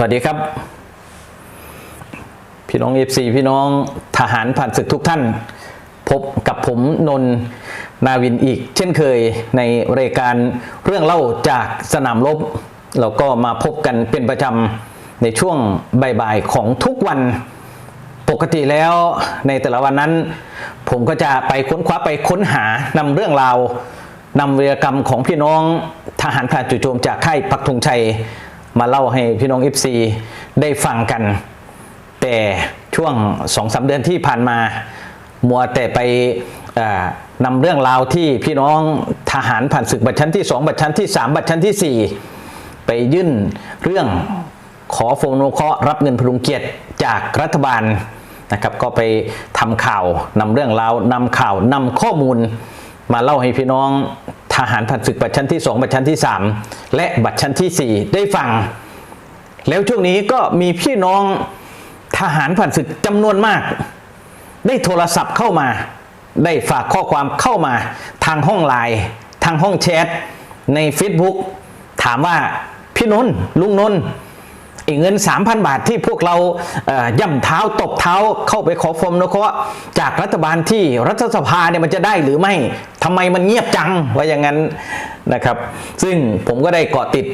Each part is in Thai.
สวัสดีครับ พี่น้องเอฟซีพี่น้องทหารผ่านศึกทุกท่าน พบกับผมนนท์นาวินอีก เช่นเคยในรายการเรื่องเล่าจากสนามรบเราก็มาพบกันเป็นประจำในช่วงบ่ายๆของทุกวันปกติแล้วในแต่ละวันนั้น ผมก็จะไปค้นคว้าไปค้นหานำเรื่องราวนำเวีรกรรมของพี่น้องทหารผ่านจู่โจมจากค่ายปักธงชัย มาเล่าให้พี่น้อง FC ได้ฟังกัน แต่ช่วงสองสาเดือนที่ผ่านมา มัวแต่ไปนำเรื่องราวที่พี่น้องทหารผ่านศึกบัตรชั้นที่ 2 บัตรชั้นที่ 3 บัตรชั้นที่ 4 ไปยื่นเรื่องขอโฟนเคราะห์รับเงินพลุงเกียรติจากรัฐบาลนะครับก็ไปทำข่าวนำเรื่องราวนำข่าวนำข้อมูลมาเล่าให้พี่น้อง ทหารผ่านศึกบัตรชั้นที่ 2 บัตรชั้นที่ 3 และบัตรชั้นที่ 4 ได้ฟัง แล้วช่วงนี้ก็มีพี่น้องทหารผ่านศึกจำนวนมาก ได้โทรศัพท์เข้ามา ได้ฝากข้อความเข้ามา ทางห้องไลน์ทางห้องแชทใน Facebook ถามว่าพี่นนท์ลุงนนท์ เงิน 3,000 บาทที่พวกเราย่ำเท้าตบเท้าเข้าไปขอฟมนะเคราะจากรัฐบาลที่รัฐสภาเนี่ยมันจะได้หรือไม่ทำไมมันเงียบจังว่าอย่างนั้นนะครับ ซึ่งผมก็ได้เกาะติด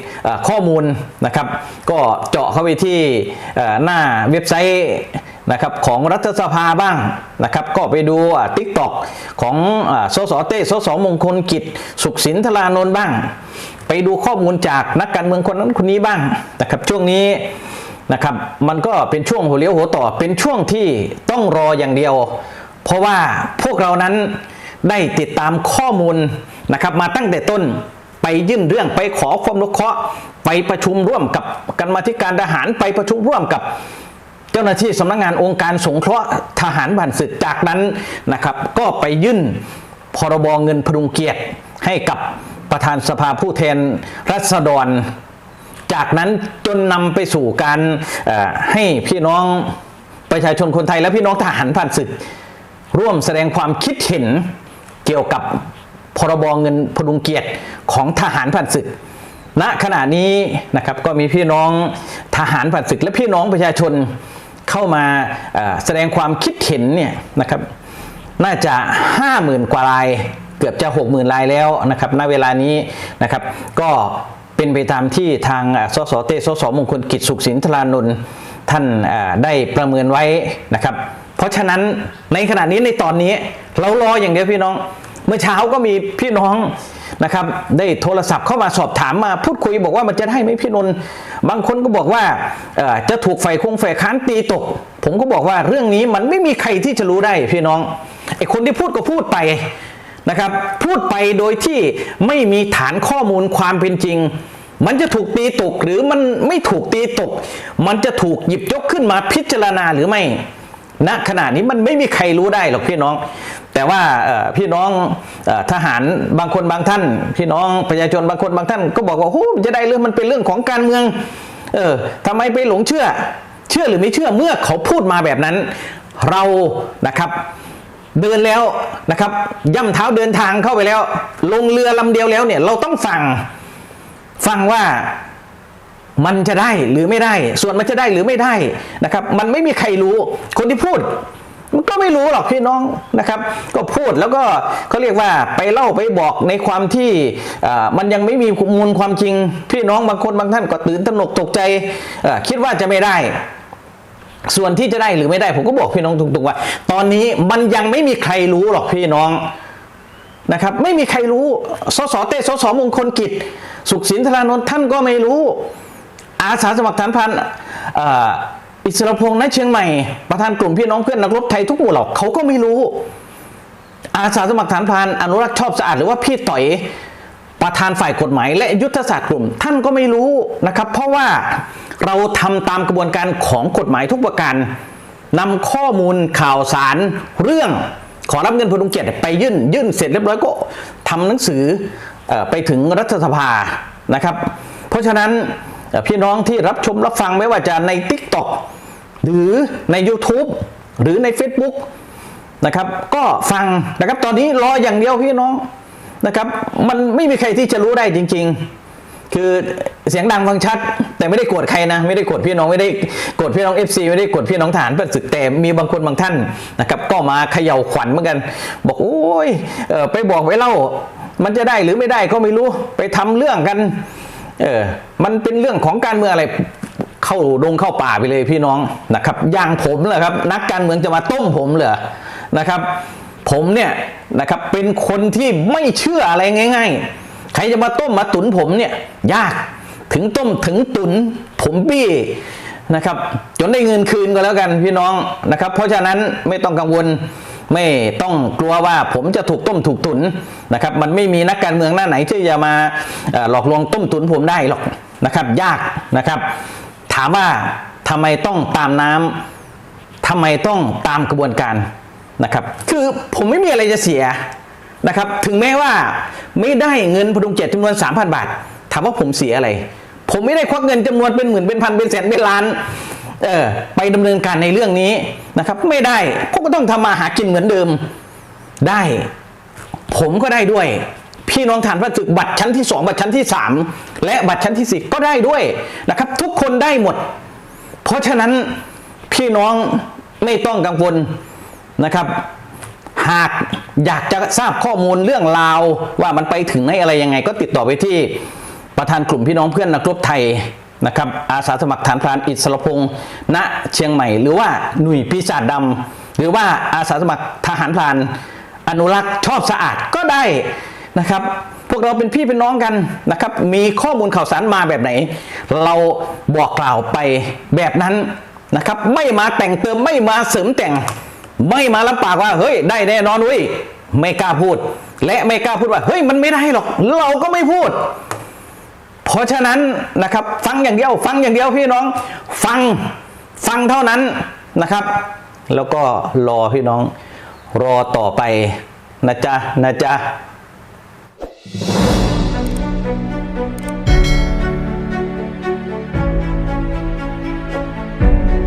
ข้อมูลนะครับ ก็เจาะเข้าไปที่หน้าเว็บไซต์ นะครับของรัฐสภาบ้างนะครับก็ไปดูทิกตอกของสสเต้สสมงคลกิจ สุขสินธารานนท์บ้าง ไปดูข้อมูลจากนักการเมืองคนนั้นคนนี้บ้างนะครับช่วงนี้นะครับมันก็เป็นช่วงหัวเลี้ยวหัวต่อเป็นช่วงที่ต้องรออย่างเดียว เพราะว่าพวกเรานั้นได้ติดตามข้อมูลนะครับมาตั้งแต่ต้นไปยื่นเรื่องไปขอความรู้เคราะห์ไปประชุมร่วมกับกรรมาธิการทหารไปประชุมร่วมกับ เจ้าหน้าที่สำนักงานองค์การสงเคราะห์ทหารผ่านศึกจากนั้นนะครับก็ไปยื่นพรบเงินพดุงเกียรติให้กับประธานสภาผู้แทนรัษฎร จากนั้นจนนำไปสู่การให้พี่น้องประชาชนคนไทยและพี่น้องทหารผ่านศึก ร่วมแสดงความคิดเห็นเกี่ยวกับพรบเงินพดุงเกียรติของทหารผ่านศึกณขณะนี้นะครับก็มีพี่น้องทหารผ่านศึกและพี่น้องประชาชน เข้ามาแสดงความคิดเห็นเนี่ยนะครับน่าจะ 50,000 กว่าราย เกือบจะ 60,000รายแล้วนะครับณเวลานี้นะครับ ก็เป็นไปตามที่ทางสสเตสสมงคลกิจสุขสินธารานนท์ท่านได้ประเมินไว้นะครับ เพราะฉะนั้นในขณะนี้ในตอนนี้เรารออย่างเดียวพี่น้อง เมื่อเช้าก็มีพี่น้อง นะครับได้โทรศัพท์เข้ามาสอบถามมาพูดคุยบอกว่ามันจะได้ไหมพี่นนท์บางคนก็บอกว่าจะถูกไฟคงไฟค้านตีตก ผมก็บอกว่าเรื่องนี้มันไม่มีใครที่จะรู้ได้พี่น้องไอ้คนที่พูดก็พูดไปนะครับพูดไปโดยที่ไม่มีฐานข้อมูลความเป็นจริง มันจะถูกตีตกหรือมันไม่ถูกตีตก มันจะถูกหยิบยกขึ้นมาพิจารณาหรือไม่ณขณะนี้มันไม่มีใครรู้ได้หรอกพี่น้อง แต่ว่าพี่น้องอทหารบางคนบางท่าน พี่น้องประชาชนบางคนบางท่าน ก็บอกว่าโอ้จะได้เรื่องมันเป็นเรื่องของการเมือง เออทำไมไปหลงเชื่อ เชื่อหรือไม่เชื่อเมื่อเขาพูดมาแบบนั้น เรานะครับเดินแล้วนะครับย่ำเท้าเดินทางเข้าไปแล้ว ลงเรือลำเดียวแล้วเนี่ยเราต้องฟังฟังว่ามันจะได้หรือไม่ได้ ส่วนมันจะได้หรือไม่ได้นะครับ มันไม่มีใครรู้คนที่พูด มันก็ไม่รู้หรอกพี่น้องนะครับ ก็พูดแล้วก็เขาเรียกว่าไปเล่าไปบอกในความที่มันยังไม่มีมูลความจริง พี่น้องบางคนบางท่านก็ตื่นตระหนกตกใจคิดว่าจะไม่ได้ส่วนที่จะได้หรือไม่ได้ผมก็บอกพี่น้องตรงๆว่า ตอนนี้มันยังไม่มีใครรู้หรอกพี่น้องนะครับ ไม่มีใครรู้สสเต้สสมงคลกิจ สุขสินธารานนท์ท่านก็ไม่รู้ อาสาสมัครฐานพัน อิสรพงษ์ณเชียงใหม่ประธานกลุ่มพี่น้องเพื่อนนักรบไทยทุกหมู่เหล่าเขาก็ไม่รู้ อาสาสมัครฐานพรานอนุรักษ์ชอบสะอาดหรือว่าพี่ต่อยประธานฝ่ายกฎหมาย และยุทธศาสตร์กลุ่มท่านก็ไม่รู้นะครับ เพราะว่าเราทำตามกระบวนการของกฎหมายทุกประการนำข้อมูลข่าวสารเรื่องขอรับเงินพดุงเกียรติไปยื่นยื่นเสร็จเรียบร้อยก็ทำหนังสืออไปถึงรัฐสภานะครับ เพราะฉะนั้นพี่น้องที่รับชมรับฟังไม่ว่าจะใน t ิ k t o k หรือใน YouTube หรือใน Facebook นะครับ ก็ฟังนะครับตอนนี้รออย่างเดียวพี่น้องนะครับ มันไม่มีใครที่จะรู้ได้จริง ๆ คือเสียงดังฟังชัด แต่ไม่ได้โกรธใครนะ ไม่ได้โกรธพี่น้องไม่ได้โกรธพี่น้อง FC ไม่ได้โกรธพี่น้องทหารเพื่อนศึกแต่มีบางคนบางท่านนะครับ ก็มาเขย่าขวัญเหมือนกัน บอกโอ้ยเออไปบอกไว้เล่า มันจะได้หรือไม่ได้ก็ไม่รู้ไปทำเรื่องกันเออ มันเป็นเรื่องของการเมืองอะไร เข้าดงเข้าป่าไปเลยพี่น้องนะครับอย่างผมเหรอครับ นักการเมืองจะมาต้มผมเหรอนะครับ ผมเนี่ยนะครับเป็นคนที่ไม่เชื่ออะไรง่าย ๆ ใครจะมาต้มมาตุนผมเนี่ยยากถึงต้มถึงตุนผมบี้นะครับ จนได้เงินคืนก็แล้วกันพี่น้องนะครับ เพราะฉะนั้นไม่ต้องกังวลไม่ต้องกลัวว่าผมจะถูกต้มถูกตุนนะครับ มันไม่มีนักการเมืองหน้าไหนที่จะมาหลอกลวงต้มตุนผมได้หรอกนะครับ ยากนะครับ ถามว่าทำไมต้องตามน้ำทำไมต้องตามกระบวนการนะครับ คือผมไม่มีอะไรจะเสียนะครับ ถึงแม้ว่าไม่ได้เงินพดุงเจ็ดจำนวน 3,000 บาท ถามว่าผมเสียอะไร ผมไม่ได้ควักเงินจำนวนเป็นหมื่นเป็นพันเป็นแสนเป็นล้านเออไปดำเนินการในเรื่องนี้นะครับ ไม่ได้พวกก็ต้องทำมาหากินเหมือนเดิมได้ ผมก็ได้ด้วย พี่น้องทานพระศึกบัตรชั้นที่ 2 บัตรชั้นที่ 3 และบัตรชั้นที่ 4 ก็ได้ด้วยนะครับ ทุก คนได้หมด เพราะฉะนั้นพี่น้องไม่ต้องกังวลนะครับ หากอยากจะทราบข้อมูลเรื่องราวว่ามันไปถึงไหนอะไรยังไง ก็ติดต่อไปที่ประธานกลุ่มพี่น้องเพื่อนนักรบไทยนะครับอาสาสมัครฐานพรานอิสรพงษ์ณเชียงใหม่ หรือว่าหน่วยปีศาจดำหรือว่าอาสาสมัครทหารพรานอนุรักษ์ชอบสะอาดก็ได้นะครับ วกเราเป็นพี่เป็นน้องกันนะครับ มีข้อมูลข่าวสารมาแบบไหน เราบอกกล่าวไปแบบนั้นนะครับ ไม่มาแต่งเติมไม่มาเสริมแต่ง ไม่มารับปากว่าเฮ้ยได้แน่นอนเว้ยไม่กล้าพูด และไม่กล้าพูดว่าเฮ้ยมันไม่ได้หรอก เราก็ไม่พูด เพราะฉะนั้นนะครับฟังอย่างเดียว ฟังอย่างเดียวพี่น้อง ฟังฟังเท่านั้นนะครับ แล้วก็รอพี่น้องรอต่อไปนะจ๊ะนะจ๊ะ